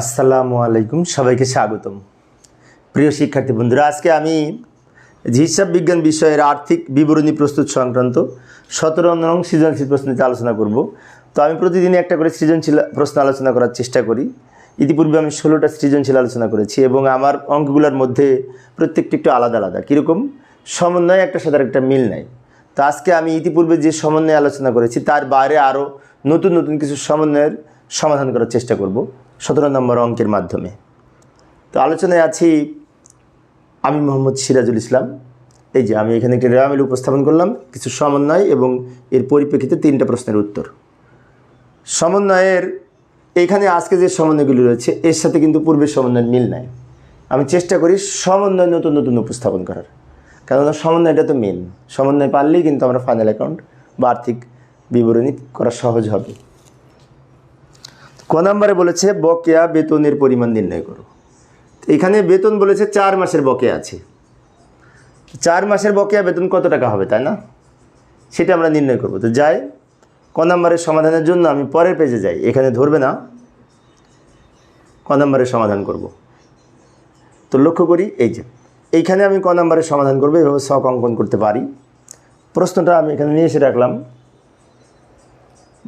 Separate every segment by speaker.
Speaker 1: আসসালামু আলাইকুম, সবাইকে স্বাগতম। প্রিয় শিক্ষার্থী বন্ধুরা, আজকে আমি হিসাব বিজ্ঞান বিষয়ের আর্থিক বিবরণী প্রস্তুত সংক্রান্ত সতেরো নং সৃজনশীল প্রশ্ন আলোচনা করব। তো আমি প্রতিদিনই একটা করে সৃজনশীল প্রশ্ন আলোচনা করার চেষ্টা করি। ইতিপূর্বে আমি ষোলোটা সৃজনশীল আলোচনা করেছি এবং আমার অঙ্কগুলোর মধ্যে প্রত্যেকটি একটু আলাদা আলাদা। কীরকম? সমন্বয় একটা সাথে একটা মিল নাই। তো আজকে আমি ইতিপূর্বে যে সমন্বয় আলোচনা করেছি, তার বাইরে আরও নতুন নতুন কিছু সমন্বয়ের সমাধান করার চেষ্টা করব। সতেরো নম্বর অঙ্কের মাধ্যমে। তো আলোচনায় আছি আমি মোহাম্মদ সিরাজুল ইসলাম। এই যে আমি এখানে একটি রেওয়ামিল উপস্থাপন করলাম, কিছু সমন্বয় এবং এর পরিপ্রেক্ষিতে তিনটা প্রশ্নের উত্তর। সমন্বয়ের এইখানে আজকে যে সমন্বয়গুলি রয়েছে, এর সাথে কিন্তু পূর্বের সমন্বয়ের মিল নাই। আমি চেষ্টা করি সমন্বয় নতুন নতুন উপস্থাপন করার। কেননা সমন্বয়টা তো মেন সমন্বয় পারলেই কিন্তু আমরা ফাইনাল অ্যাকাউন্ট বা আর্থিক বিবরণী করা সহজ হবে। ক নম্বরে বলেছে, বকেয়া বেতনের পরিমাণ নির্ণয় করো। এখানে বেতন বলেছে চার মাসের বকেয়া আছে। চার মাসের বকেয়া বেতন কত টাকা হবে, তাই না? সেটা আমরা নির্ণয় করব। তো যাই, ক নম্বরের সমাধানের জন্য আমি পরের পেজে যাই। এখানে ধরবে না। ক নম্বরের সমাধান করব। তো লক্ষ্য করি, এই যে, এইখানে আমি ক নম্বরের সমাধান করব, এভাবে শখ অঙ্কন করতে পারি। প্রশ্নটা আমি এখানে নিয়ে এসে রাখলাম।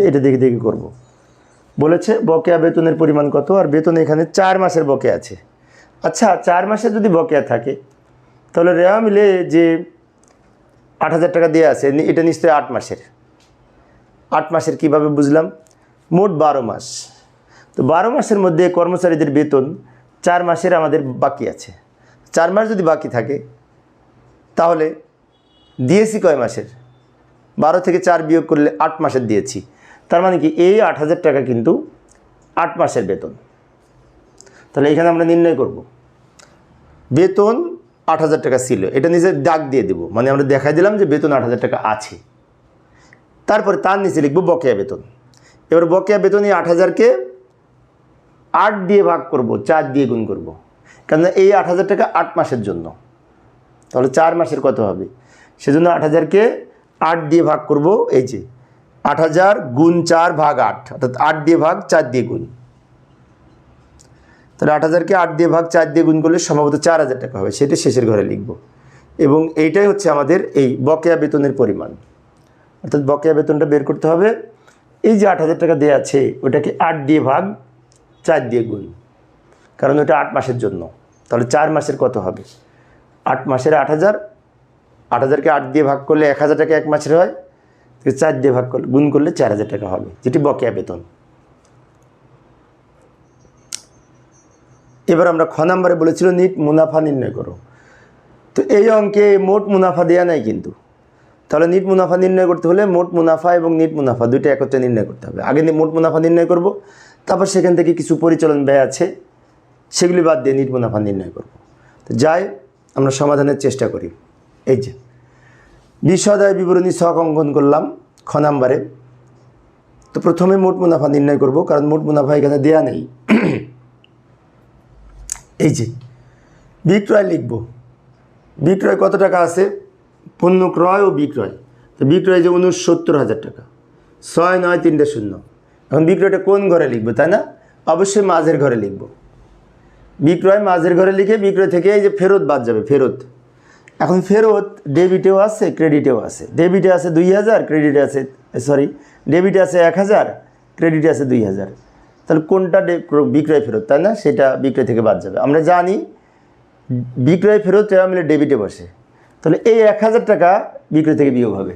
Speaker 1: এটা দেখে দেখে করব। বলেছে, বকেয়া বেতনের পরিমাণ কত? আর বেতন এখানে চার মাসের বকেয়া আছে। আচ্ছা চার মাসের যদি বকেয়া থাকে, তাহলে রেওয়া মিলে যে আট হাজার টাকা দিয়ে আছে এটা নিশ্চয়ই আট মাসের। আট মাসের কীভাবে বুঝলাম? মোট বারো মাস। তো বারো মাসের মধ্যে কর্মচারীদের বেতন চার মাসের আমাদের বাকি আছে। চার মাস যদি বাকি থাকে, তাহলে দিয়েছি কয় মাসের? বারো থেকে চার বিয়োগ করলে আট মাসের দিয়েছি। তার মানে কি এই আট হাজার টাকা কিন্তু আট মাসের বেতন। তাহলে এখানে আমরা নির্ণয় করব। বেতন আট হাজার টাকা ছিল, এটা নিজে ডাক দিয়ে দেবো। মানে আমরা দেখাই দিলাম যে বেতন আট হাজার টাকা আছে। তারপরে তার নিচে লিখব বকেয়া বেতন। এবার বকেয়া বেতন এই আট হাজারকে আট দিয়ে ভাগ করব, চার দিয়ে গুণ করব। কেননা এই আট হাজার টাকা আট মাসের জন্য। তাহলে চার মাসের কত হবে? সেজন্য আট হাজারকে আট দিয়ে ভাগ করব, এই যে আট হাজার গুণ চার ভাগ আট, অর্থাৎ আট দিয়ে ভাগ চার দিয়ে গুণ। তাহলে আট হাজারকে আট দিয়ে ভাগ চার দিয়ে গুণ করলে সম্ভবত চার হাজার টাকা হবে, সেটা শেষের ঘরে লিখব। এবং এইটাই হচ্ছে আমাদের এই বকেয়া বেতনের পরিমাণ। অর্থাৎ বকেয়া বেতনটা বের করতে হবে। এই যে আট হাজার টাকা দেওয়া আছে, ওটাকে আট দিয়ে ভাগ চার দিয়ে গুণ। কারণ ওটা আট মাসের জন্য। তাহলে চার মাসের কত হবে? আট মাসের আট হাজার, আট হাজারকে আট দিয়ে ভাগ করলে এক হাজার টাকা এক মাসের হয়। চার দিয়ে ভাগ করলে, গুণ করলে চার হাজার টাকা হবে, যেটি বকেয়া বেতন। এবার আমরা খ নাম্বারে বলেছিল, নিট মুনাফা নির্ণয় করো। তো এই অঙ্কে মোট মুনাফা দেওয়া নাই কিন্তু। তাহলে নিট মুনাফা নির্ণয় করতে হলে মোট মুনাফা এবং নিট মুনাফা দুইটা একত্রে নির্ণয় করতে হবে। আগে মোট মুনাফা নির্ণয় করব, তারপর সেখান থেকে কিছু পরিচালন ব্যয় আছে, সেগুলি বাদ দিয়ে নিট মুনাফা নির্ণয় করব। তো যাই, আমরা সমাধানের চেষ্টা করি। এই যে বিশদায় বিবরণী ছক অঙ্কন করলাম খ নাম্বারে। তো প্রথমে মোট মুনাফা নির্ণয় করব, কারণ মোট মুনাফা এখানে দেয়া নেই। এই যে, বিক্রয় লিখব। বিক্রয় কত টাকা আছে? পণ্য ক্রয় ও বিক্রয়। তো বিক্রয় যে উনসত্তর হাজার টাকা। ছয়, নয়, তিনটে শূন্য। এখন বিক্রয়টা কোন ঘরে লিখব, তাই না? অবশ্যই মাঝের ঘরে লিখব। বিক্রয় মাঝের ঘরে লিখে বিক্রয় থেকে এই যে ফেরত বাদ যাবে, ফেরত। এখন ফেরত ডেবিটেও আছে ক্রেডিটেও আছে। ডেবিটে আছে দুই হাজার ক্রেডিটে আছে সরি ডেবিটে আছে এক হাজার ক্রেডিটে আছে দুই হাজার। তাহলে কোনটা বিক্রয় ফেরত, তাই না? সেটা বিক্রয় থেকে বাদ যাবে। আমরা জানি বিক্রয় ফেরত রেওয়া মিলে ডেবিটে বসে, তাহলে এই এক হাজার টাকা বিক্রয় থেকে বিয়োগ হবে।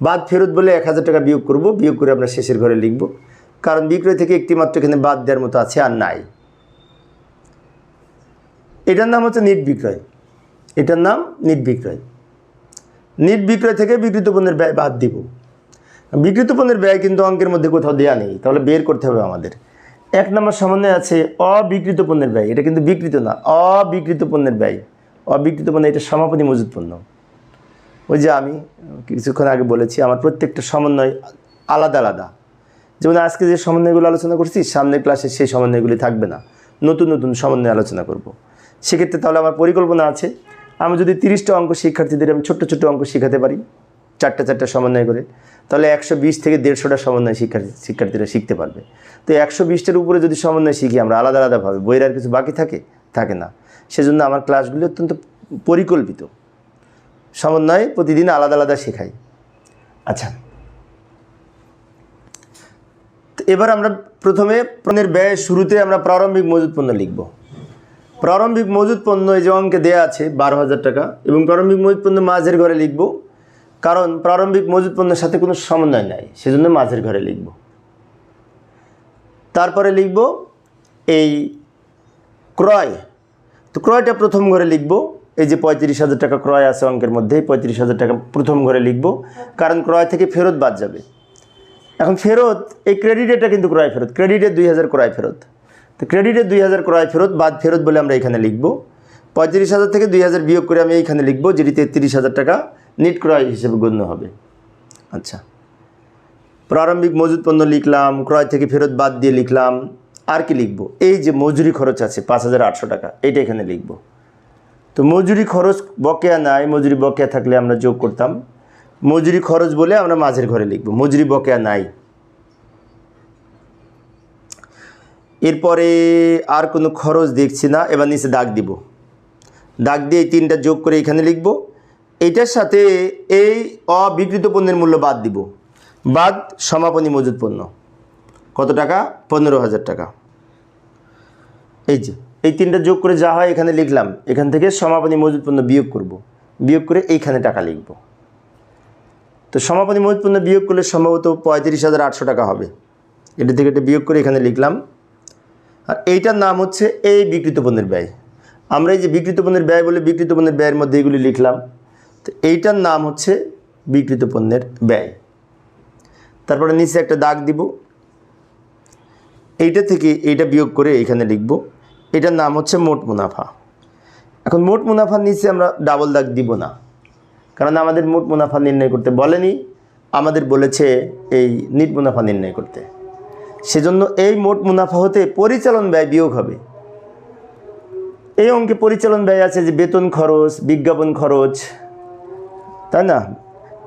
Speaker 1: বাদ ফেরত বলে এক হাজার টাকা বিয়োগ করব, বিয়োগ করে আমরা শেষের ঘরে লিখব। কারণ বিক্রয় থেকে একটি মাত্র এখানে বাদ দেওয়ার মতো আছে আর নাই। এটার নাম হচ্ছে নিট বিক্রয়। এটার নাম নিট বিক্রয়। নিট বিক্রয় থেকে বিক্রিত পণ্যের ব্যয় বাদ দিব। বিক্রিত পণ্যের ব্যয় কিন্তু অঙ্কের মধ্যে কোথাও দেওয়া নেই, তাহলে বের করতে হবে আমাদের। এক নম্বর সমন্বয় আছে অবিকৃত পণ্যের ব্যয়। এটা কিন্তু বিকৃত না অবিকৃত পণ্যের ব্যয়। অবিকৃত পণ্য, এটা সমাপনী মজুদ পণ্য। ওই যে আমি কিছুক্ষণ আগে বলেছি, আমার প্রত্যেকটা সমন্বয় আলাদা আলাদা। যেমন আজকে যে সমন্বয়গুলো আলোচনা করছি, সামনের ক্লাসে সেই সমন্বয়গুলি থাকবে না। নতুন নতুন সমন্বয় আলোচনা করব। সেক্ষেত্রে তাহলে আমার পরিকল্পনা আছে। আমি যদি তিরিশটা অঙ্ক শিক্ষার্থীদের আমি ছোট্ট ছোট্ট অঙ্ক শেখাতে পারি, চারটা চারটা সমন্বয় করে, তাহলে একশো বিশ থেকে দেড়শোটা সমন্বয় শিক্ষার্থী, শিক্ষার্থীরা শিখতে পারবে। তো একশো বিশটার উপরে যদি সমন্বয় শিখি আমরা আলাদা আলাদাভাবে বইয়ের আর কিছু বাকি থাকে? থাকে না। সেজন্য আমার ক্লাসগুলি অত্যন্ত পরিকল্পিত। সমন্বয় প্রতিদিন আলাদা আলাদা শেখাই। আচ্ছা। এবার আমরা প্রথমে পণ্যের ব্যয় শুরুতে আমরা প্রারম্ভিক মজুদ পণ্য লিখব। প্রারম্ভিক মজুদ পণ্য এই যে অঙ্কে দেওয়া আছে, বারো হাজার টাকা, এবং প্রারম্ভিক মজুদ পণ্য মাঝের ঘরে লিখব, কারণ প্রারম্ভিক মজুদ পণ্যের সাথে কোনো সমন্বয় নাই, সেজন্য মাঝের ঘরে লিখব। তারপরে লিখব এই ক্রয়, তো ক্রয়টা প্রথম ঘরে লিখব, এই যে পঁয়ত্রিশ হাজার টাকা ক্রয় আছে অঙ্কের মধ্যে পঁয়ত্রিশ হাজার টাকা প্রথম ঘরে লিখব, কারণ ক্রয় থেকে ফেরত বাদ যাবে। এখন ফেরত, এই ক্রেডিটেরটা কিন্তু ক্রয় ফেরত ক্রেডিটের দুই হাজার ক্রয় ফেরত। তো ক্রেডিটের দুই হাজার ক্রয় ফেরত, বাদ ফেরত বলে আমরা এখানে লিখব। পঁয়ত্রিশ হাজার থেকে দুই হাজার বিয়োগ করে আমি এইখানে লিখব যেটি তেত্রিশ হাজার টাকা নিট ক্রয় হিসেবে গণ্য হবে। আচ্ছা। প্রারম্ভিক মজুদ পণ্য লিখলাম, ক্রয় থেকে ফেরত বাদ দিয়ে লিখলাম। আর কি লিখব? এই যে মজুরি খরচ আছে, পাঁচ হাজার আটশো টাকা, এটা এখানে লিখব। তো মজুরি খরচ বকেয়া নাই, মজুরি বকেয়া থাকলে আমরা যোগ করতাম। মজুরি খরচ বলে আমরা মাঝের ঘরে লিখব, মজুরি বকেয়া নাই। এরপরে আর কোনো খরচ দেখছি না, এবার নিচে দাগ দিব। দাগ দিয়ে তিনটা যোগ করে এখানে লিখব। এটার সাথে এই অবিকৃত পণ্যের মূল্য বাদ দিব। বাদ সমাপনী মজুদ পণ্য। কত টাকা? পনেরো হাজার টাকা। এই যে, এই তিনটা যোগ করে যা হয় এখানে লিখলাম। এখান থেকে সমাপনী মজুদ পণ্য বিয়োগ করব। বিয়োগ করে এইখানে টাকা লিখব। তো সমাপনী মজুদ পণ্য বিয়োগ করলে সম্ভবত পঁয়ত্রিশ হাজার আটশো টাকা হবে। এটা থেকে এটা বিয়োগ করে এখানে লিখলাম। আর এইটার নাম হচ্ছে এই বিকৃত পণ্যের ব্যয়। আমরা এই যে বিকৃত পণ্যের ব্যয় বলে বিকৃত পণ্যের ব্যয়ের মধ্যে এগুলি লিখলাম, তো এইটার নাম হচ্ছে বিকৃত পণ্যের ব্যয়। তারপরে নিচে একটা দাগ দিব। এইটা থেকে এইটা বিয়োগ করে এখানে লিখব। এটার নাম হচ্ছে মোট মুনাফা। এখন মোট মুনাফার নিচে আমরা ডাবল দাগ দিব না, কারণ আমাদের মোট মুনাফা নির্ণয় করতে বলেনি, আমাদের বলেছে এই নিট মুনাফা নির্ণয় করতে। সেজন্য এই মোট মুনাফা হতে পরিচালন ব্যয় বিয়োগ হবে। এই অঙ্কে পরিচালন ব্যয় আছে যে বেতন খরচ, বিজ্ঞাপন খরচ, তাই না?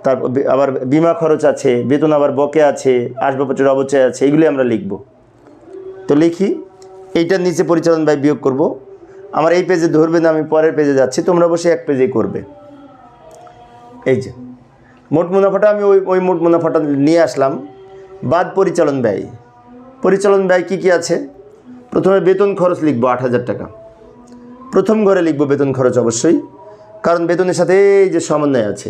Speaker 1: তারপর আবার বিমা খরচ আছে, বেতন আবার বকে আছে, আসবাবপত্রের অবচয় আছে এগুলি আমরা লিখব। তো লিখি, এইটার নিচে পরিচালন ব্যয় বিয়োগ করব। আমার এই পেজে ধরবে না, আমি পরের পেজে যাচ্ছি, তোমরা বসে এক পেজেই করবে। এই যে, মোট মুনাফাটা আমি ওই ওই মোট মুনাফাটা নিয়ে আসলাম। বাদ পরিচালন ব্যয়। পরিচালন ব্যয় কী কী আছে? প্রথমে বেতন খরচ লিখব আট হাজার টাকা। প্রথম ঘরে লিখব বেতন খরচ অবশ্যই, কারণ বেতনের সাথে এই যে সমন্বয় আছে।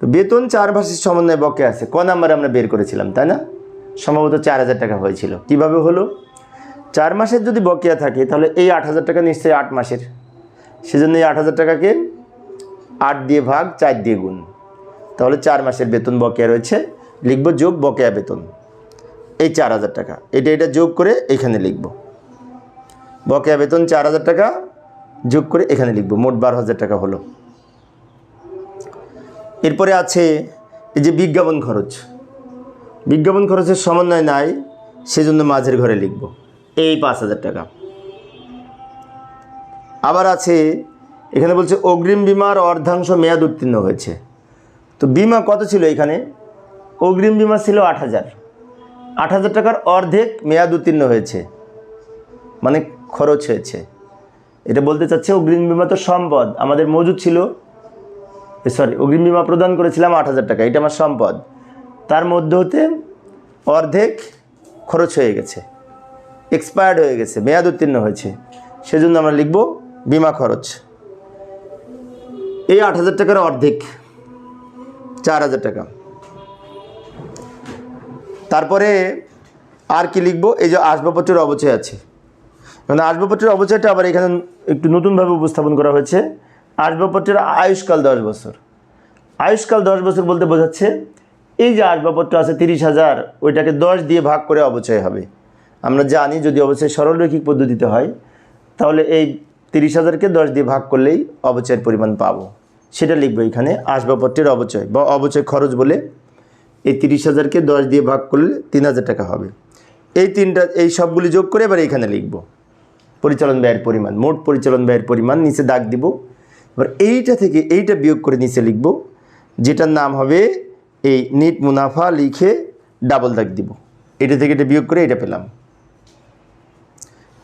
Speaker 1: তো বেতন চার ভাষের সমন্বয় বকে আছে, ক নাম্বারে আমরা বের করেছিলাম, তাই না? সম্ভবত চার হাজার টাকা হয়েছিল। কীভাবে হলো? চার মাসের যদি বকেয়া থাকে, তাহলে এই আট হাজার টাকা নিশ্চয়ই আট মাসের। সেজন্য এই আট হাজার টাকাকে আট দিয়ে ভাগ চার দিয়ে গুণ। তাহলে চার মাসের বেতন বকেয়া রয়েছে, লিখব যোগ বকেয়া বেতন। এই চার হাজার টাকা। এটা এটা যোগ করে এখানে লিখব। বকেয়া বেতন চার হাজার টাকা যোগ করে এখানে লিখব। মোট বারো হাজার টাকা হলো। এরপরে আছে এই যে বিজ্ঞাপন খরচ। বিজ্ঞাপন খরচের সমন্বয় নাই, সেজন্য মাঝের ঘরে লিখব। এই পাঁচ হাজার টাকা। আবার আছে, এখানে বলছে অগ্রিম বিমার অর্ধাংশ মেয়াদ উত্তীর্ণ হয়েছে। তো বিমা কত ছিল এখানে? অগ্রিম বিমা ছিল আট হাজার। আট হাজার টাকার অর্ধেক মেয়াদ উত্তীর্ণ হয়েছে। মানে খরচ হয়েছে। এটা বলতে চাচ্ছে অগ্রিম বিমা তো সম্পদ। আমাদের মজুদ ছিল সরি অগ্রিম বিমা প্রদান করেছিলাম আট হাজার টাকা, এটা আমার সম্পদ। তার মধ্যে হতে অর্ধেক খরচ হয়ে গেছে এক্সপায়ার্ড হয়ে গেছে, মেয়াদ উত্তীর্ণ হয়েছে। সেজন্য আমরা লিখব বিমা খরচ। এই আট হাজার টাকার অর্ধেক, চার হাজার টাকা। তারপরে আর কি লিখব? এই যে আসবাবপত্রের অবচয় আছে। মানে আসবাবপত্রের অবচয়টা আবার এখানে একটু নতুনভাবে উপস্থাপন করা হয়েছে। আসবাবপত্রের আয়ুষ্কাল দশ বছর। আয়ুষ্কাল দশ বছর বলতে বোঝাচ্ছে, এই যে আসবাবপত্র আছে তিরিশ হাজার, ওইটাকে দশ দিয়ে ভাগ করে অবচয় হবে। আমরা জানি যদি অবচয় সরলরৈখিক পদ্ধতিতে হয়, তাহলে এই তিরিশ হাজারকে দশ দিয়ে ভাগ করলেই অবচয়ের পরিমাণ পাবো। সেটা লিখব এখানে, আসবাবপত্রের অবচয় বা অবচয় খরচ বলে এই তিরিশ হাজারকে দশ দিয়ে ভাগ করলে তিন হাজার টাকা হবে। এই তিনটা, এই সবগুলি যোগ করে এবার এখানে লিখব। পরিচালন ব্যয়ের পরিমাণ, মোট পরিচালন ব্যয়ের পরিমাণ, নিচে দাগ দিব। এবার এইটা থেকে এইটা বিয়োগ করে নিচে লিখব, যেটার নাম হবে এই নিট মুনাফা লিখে ডাবল দাগ দিব। এটা থেকে এটা বিয়োগ করে এটা পেলাম।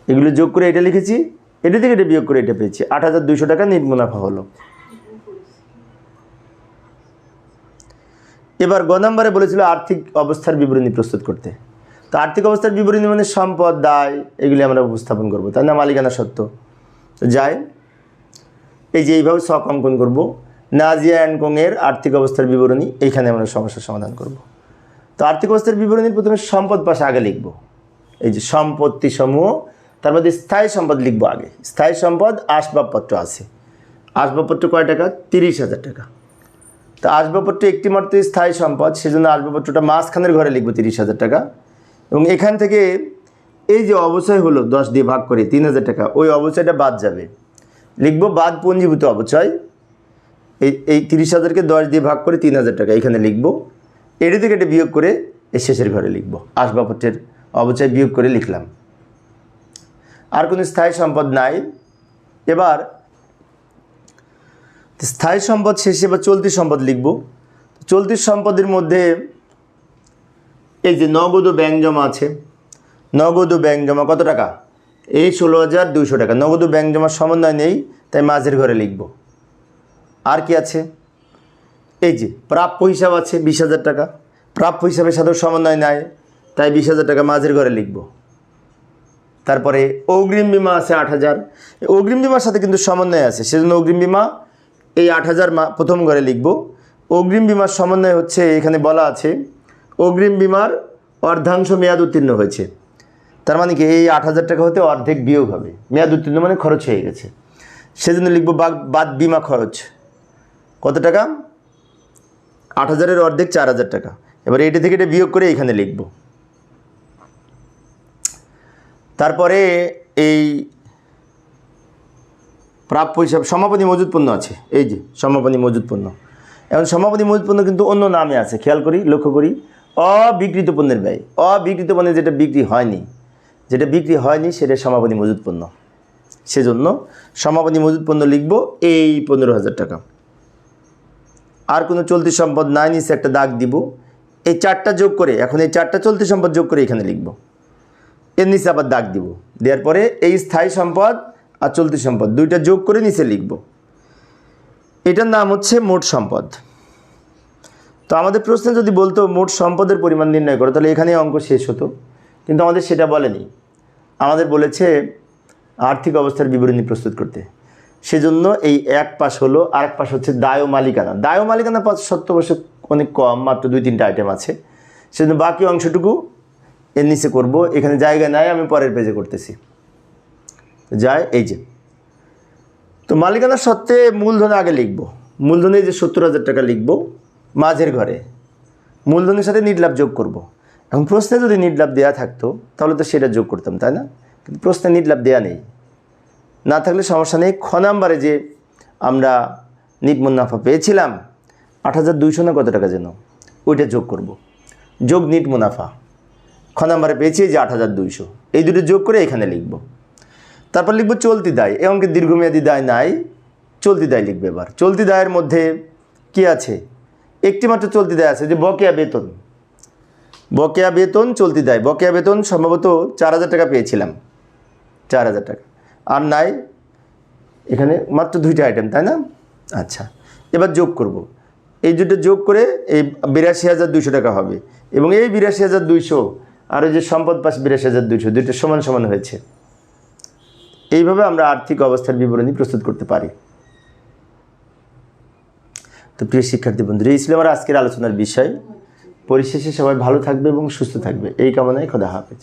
Speaker 1: এগুলো যোগ করে এটা লিখেছি, এটা থেকে এটা বিয়োগ করে এটা পেয়েছি। আট হাজার দুইশো টাকা নিট মুনাফা হলো। এবার গ নম্বরে বলেছিল আর্থিক অবস্থার বিবরণী প্রস্তুত করতে। তো আর্থিক অবস্থার বিবরণী মানে সম্পদ, দায়, এগুলি আমরা উপস্থাপন করব। তাই না মালিকানা সত্ত্ব যাই, এই যে এইভাবে সক অঙ্কন করব। নাজিয়া অ্যান্ড কোংয়ের আর্থিক অবস্থার বিবরণী, এইখানে আমরা সমস্যার সমাধান করব। তো আর্থিক অবস্থার বিবরণীর প্রথমে সম্পদ পাশে আগে লিখব। এই যে সম্পত্তি সমূহ তার মধ্যে স্থায়ী সম্পদ লিখব আগে। স্থায়ী সম্পদ, আসবাবপত্র আছে। আসবাবপত্র কয় টাকা? তিরিশ হাজার টাকা। তো আসবাবপত্র একটি মাত্র স্থায়ী সম্পদ, সেজন্য আসবাবপত্রটা মাঝখানের ঘরে লিখব তিরিশ হাজার টাকা। এবং এখান থেকে এই যে অবচয় হলো, দশ দিয়ে ভাগ করে তিন হাজার টাকা, ওই অবচয়টা বাদ যাবে। লিখব বাদ পঞ্জীভূত অবচয়। এই এই তিরিশ হাজারকে দশ দিয়ে ভাগ করে তিন হাজার টাকা এখানে লিখব। এটি থেকে এটা বিয়োগ করে এই শেষের ঘরে লিখব। আসবাবপত্রের অবচয় বিয়োগ করে লিখলাম। আর কোনো স্থায়ী সম্পদ নাই। এবার স্থায়ী সম্পদ শেষে বা চলতি সম্পদ লিখব। চলতি সম্পদের মধ্যে এই যে নগদ ও জমা আছে, নগদ ও জমা কত টাকা? এই ষোলো হাজার দুইশো টাকা। নগদ ও ব্যাংক জমার সমন্বয় নেই, তাই মাঝের ঘরে লিখব। আর কি আছে? এই যে প্রাপ্য হিসাব আছে বিশ হাজার টাকা। প্রাপ্য হিসাবে সাধারণ সমন্বয় নেয় তাই বিশ হাজার টাকা মাঝের ঘরে লিখব। তারপরে অগ্রিম বিমা আছে আট হাজার। অগ্রিম বিমার সাথে কিন্তু সমন্বয় আছে, সেজন্য অগ্রিম বিমা এই আট হাজার প্রথম ঘরে লিখব। অগ্রিম বিমার সমন্বয় হচ্ছে, এখানে বলা আছে, অগ্রিম বিমার অর্ধাংশ মেয়াদ উত্তীর্ণ হয়েছে। তার মানে কি, এই আট হাজার টাকা হতে অর্ধেক বিয়োগ হবে। মেয়াদ উত্তীর্ণ মানে খরচ হয়ে গেছে। সেজন্য লিখব বাদ বিমা খরচ। কত টাকা? আট হাজারের অর্ধেক চার হাজার টাকা। এবার এটা থেকে এটা বিয়োগ করে এখানে লিখব। তারপরে এই প্রাপ্য হিসাব সমাপনী মজুদ পণ্য আছে। এই যে, সমাপনী মজুদ পণ্য। এখন সমাপনী মজুদ পণ্য কিন্তু অন্য নামে আছে, খেয়াল করি, লক্ষ্য করি। অবিকৃত পণ্যের ব্যয়। অবিকৃত পণ্যে যেটা বিক্রি হয়নি, যেটা বিক্রি হয়নি সেটা সমাপনী মজুদ পণ্য। সেজন্য সমাপনী মজুদ পণ্য লিখব এই পনেরো হাজার টাকা। আর কোনো চলতি সম্পদ নাই, নিচে একটা দাগ দিব। এই চারটা যোগ করে, এখন এই চারটা চলতি সম্পদ যোগ করে এখানে লিখব। এর নিচে আবার দাগ দিব। দেওয়ার পরে এই স্থায়ী সম্পদ আর চলতি সম্পদ। দুইটা যোগ করে নিচে লিখব। এটার নাম হচ্ছে মোট সম্পদ। তো আমাদের প্রশ্নে যদি বলতো মোট সম্পদের পরিমাণ নির্ণয় করো, তাহলে এখানেই অঙ্ক শেষ হতো। কিন্তু আমাদের সেটা বলেনি। আমাদের বলেছে আর্থিক অবস্থার বিবরণী প্রস্তুত করতে। সেজন্য এই এক পাশ হলো আর এক পাশ হচ্ছে দায় মালিকানা। দায় মালিকানা পাশ সত্য বছর অনেক কম, মাত্র দুই তিনটা আইটেম আছে। সেজন্য বাকি অংশটুকু এর নিচে করব। এখানে জায়গা নাই, আমি পরের পেজে করতেছি। যায়, এই যে। তো মালিকানা সত্ত্বে মূলধন আগে লিখব। মূলধনে যে সত্তর হাজার টাকা লিখব মাঝের ঘরে। মূলধনের সাথে নির্লাভ যোগ করব। এখন প্রশ্নে যদি নির্লাভ দেওয়া থাকতো, তাহলে তো সেটা যোগ করতাম, তাই না? কিন্তু প্রশ্নে নির্লাভ দেওয়া নেই। না থাকলে সমস্যা নেই। খ নাম্বারে যে আমরা নিট মুনাফা পেয়েছিলাম, আট হাজার দুইশো না কত টাকা যেন, ওইটা যোগ করব। যোগ নিট মুনাফা। খ নাম্বারে পেয়েছি যে আট হাজার দুইশো। এই দুটো যোগ করে এখানে লিখব। তারপর লিখব চলতি দায় এবং কি দীর্ঘমেয়াদী দায় নাই, চলতি দায় লিখবে এবার। চলতি দায়ের মধ্যে কি আছে? একটি মাত্র চলতি দায় আছে, যে বকেয়া বেতন। বকেয়া বেতন, চলতি দায়। বকেয়া বেতন সম্ভবত চার হাজার টাকা পেয়েছিলাম। চার হাজার টাকা। আর নাই, এখানে মাত্র দুইটা আইটেম তাই না? আচ্ছা এবার যোগ করব। এই দুটো যোগ করে এই বিরাশি হাজার দুইশো টাকা হবে। এবং এই বিরাশি হাজার দুইশো, আর ওই যে সম্পদ পাশ বিরাশি হাজার দুইশো, দুইটা সমান সমান হয়েছে। এইভাবে আমরা আর্থিক অবস্থার বিবরণী প্রস্তুত করতে পারি। তো প্রিয় শিক্ষার্থী বন্ধুরা, এই ছিল আমার আজকের আলোচনার বিষয়। পরিশেষে সবাই ভালো থাকবে এবং সুস্থ থাকবে। এই কামনায় খোদা হাফেজ।